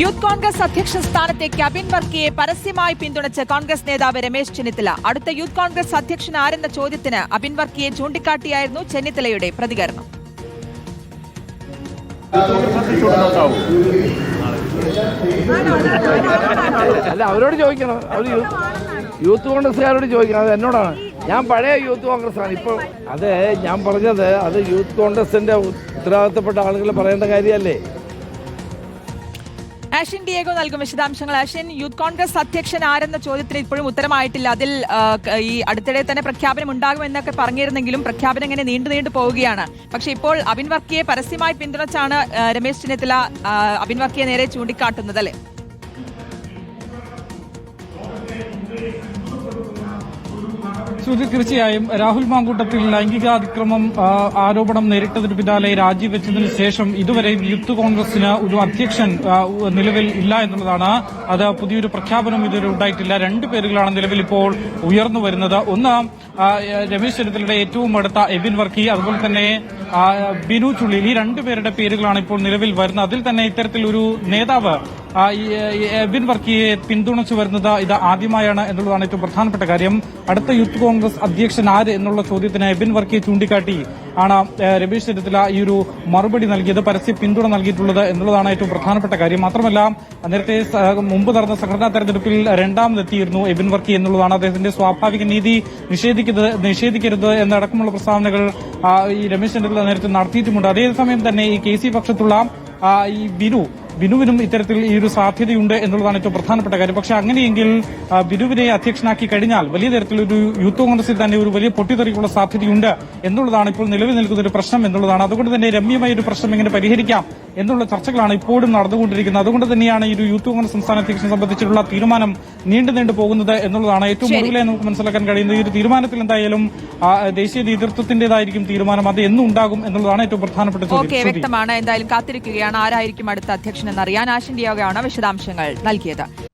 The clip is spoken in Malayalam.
യൂത്ത് കോൺഗ്രസ് അധ്യക്ഷ സ്ഥാനത്തെ അബിൻ വർക്കിയെ പരസ്യമായി പിന്തുണച്ച് കോൺഗ്രസ് നേതാവ് രമേശ് ചെന്നിത്തല. അടുത്ത യൂത്ത് കോൺഗ്രസ് അധ്യക്ഷൻ ആരെന്ന ചോദ്യത്തിന് അബിൻ വർക്കിയെ ചൂണ്ടിക്കാട്ടിയായിരുന്നു ചെന്നിത്തലയുടെ പ്രതികരണം. അല്ല അവരോട് ചോദിക്കണം. അവർ യൂത്ത് കോൺഗ്രസ്സുകാരോട് ചോദിക്കണം. അത് എന്നോടാണ്. ഞാൻ പഴയ യൂത്ത് കോൺഗ്രസ് ആണ് ഇപ്പോൾ അത് ഞാൻ പറഞ്ഞത് അത് യൂത്ത് കോൺഗ്രസിന്റെ ഉത്തരവാദിത്തപ്പെട്ട ആളുകൾ പറയേണ്ട കാര്യമല്ലേ? ആഷിൻ ഡിയേഗോ നൽകും വിശദാംശങ്ങൾ. ആഷിൻ യൂത്ത് കോൺഗ്രസ് അധ്യക്ഷൻ ആരെന്ന ചോദ്യത്തിന് ഇപ്പോഴും ഉത്തരമായിട്ടില്ല. അതിൽ ഈ അടുത്തിടെ തന്നെ പ്രഖ്യാപനം ഉണ്ടാകുമെന്നൊക്കെ പറഞ്ഞിരുന്നെങ്കിലും പ്രഖ്യാപനം ഇങ്ങനെ നീണ്ടു നീണ്ടു പോവുകയാണ്. പക്ഷേ ഇപ്പോൾ അബിൻ വർക്കിയെ പരസ്യമായി പിന്തുണച്ചാണ് രമേശ് ചെന്നിത്തല അബിൻ വർക്കിയെ നേരെ ചൂണ്ടിക്കാട്ടുന്നത് അല്ലേ? ശ്രുതി തീർച്ചയായും രാഹുൽ മാങ്കൂട്ടത്തിൽ ലൈംഗിക അതിക്രമം ആരോപണം നേരിട്ടതിന് പിന്നാലെ രാജിവെച്ചതിന് ശേഷം ഇതുവരെ യൂത്ത് കോൺഗ്രസിന് ഒരു അധ്യക്ഷൻ നിലവിൽ ഇല്ല എന്നുള്ളതാണ്. അത് പുതിയൊരു പ്രഖ്യാപനം ഇതുവരെ ഉണ്ടായിട്ടില്ല. രണ്ട് പേരുകളാണ് നിലവിൽ ഇപ്പോൾ ഉയർന്നു വരുന്നത്. ഒന്ന് രമേശ് ചെന്നിത്തലയുടെ ഏറ്റവും അടുത്ത എബിൻ വർക്കി അതുപോലെ തന്നെ ബിനു ചുള്ളിൽ ഈ രണ്ടുപേരുടെ പേരുകളാണ് ഇപ്പോൾ നിലവിൽ വരുന്നത്. അതിൽ തന്നെ ഇത്തരത്തിൽ ഒരു നേതാവ് എബിൻ വർക്കിയെ പിന്തുണച്ചു വരുന്നത് ഇത് ആദ്യമായാണ് എന്നുള്ളതാണ് ഏറ്റവും പ്രധാനപ്പെട്ട കാര്യം. അടുത്ത യൂത്ത് കോൺഗ്രസ് അധ്യക്ഷൻ ആര് എന്നുള്ള ചോദ്യത്തിന് എബിൻ വർക്കിയെ ചൂണ്ടിക്കാട്ടി ആണ് രമേശ് ചെന്നിത്തല ഈ ഒരു മറുപടി നൽകിയത് പരസ്യ പിന്തുണ നൽകിയിട്ടുള്ളത് എന്നുള്ളതാണ് ഏറ്റവും പ്രധാനപ്പെട്ട കാര്യം. മാത്രമല്ല നേരത്തെ മുമ്പ് നടന്ന സംഘടനാ തെരഞ്ഞെടുപ്പിൽ രണ്ടാമതെത്തിയിരുന്നു എബിൻ വർക്കി എന്നുള്ളതാണ് അദ്ദേഹത്തിന്റെ സ്വാഭാവിക നീതി നിഷേധിക്കുന്നത് നിഷേധിക്കരുത് എന്നടക്കമുള്ള പ്രസ്താവനകൾ ഈ രമേശ് ചെന്നിത്തല നേരത്തെ നടത്തിയിട്ടുമുണ്ട്. അതേസമയം തന്നെ ഈ കെ സി പക്ഷത്തുള്ള ഈ ബിനു ബിനുവിനും ഇത്തരത്തിൽ ഈ ഒരു സാധ്യതയുണ്ട് എന്നുള്ളതാണ് ഏറ്റവും പ്രധാനപ്പെട്ട കാര്യം. പക്ഷെ അങ്ങനെയെങ്കിൽ ബിനുവിനെ അധ്യക്ഷനാക്കി കഴിഞ്ഞാൽ വലിയ തരത്തിലൊരു യൂത്ത് കോൺഗ്രസിൽ തന്നെ ഒരു വലിയ പൊട്ടിത്തെറിക്കുള്ള സാധ്യതയുണ്ട് എന്നുള്ളതാണ് ഇപ്പോൾ നിലവിൽ നിൽക്കുന്ന ഒരു പ്രശ്നം എന്നുള്ളതാണ്. അതുകൊണ്ട് തന്നെ രമ്യമായ ഒരു പ്രശ്നം എങ്ങനെ പരിഹരിക്കാം എന്നുള്ള ചർച്ചകളാണ് ഇപ്പോഴും നടന്നുകൊണ്ടിരിക്കുന്നത്. അതുകൊണ്ട് തന്നെയാണ് ഈ ഒരു യൂത്ത് കോൺഗ്രസ് സംസ്ഥാന അധ്യക്ഷനെ സംബന്ധിച്ചിട്ടുള്ള തീരുമാനം നീണ്ടു നീണ്ടു പോകുന്നത് എന്നുള്ളതാണ്. ഏറ്റവും കൂടുതലായി നമുക്ക് മനസ്സിലാക്കാൻ കഴിയുന്നത് ഈ ഒരു തീരുമാനത്തിൽ എന്തായാലും ദേശീയ നേതൃത്വത്തിന്റേതായിരിക്കും തീരുമാനം. അത് എന്നും ഉണ്ടാകും എന്നുള്ളതാണ് ഏറ്റവും പ്രധാനപ്പെട്ട ചോദ്യം. വ്യക്തമാണ്. എന്തായാലും കാത്തിരിക്കുകയാണ്. ആരായിരിക്കും അടുത്ത അധ്യക്ഷൻ എന്നറിയാൻ ഡിയോഗയാണ് വിശദാംശങ്ങൾ നൽകിയത്.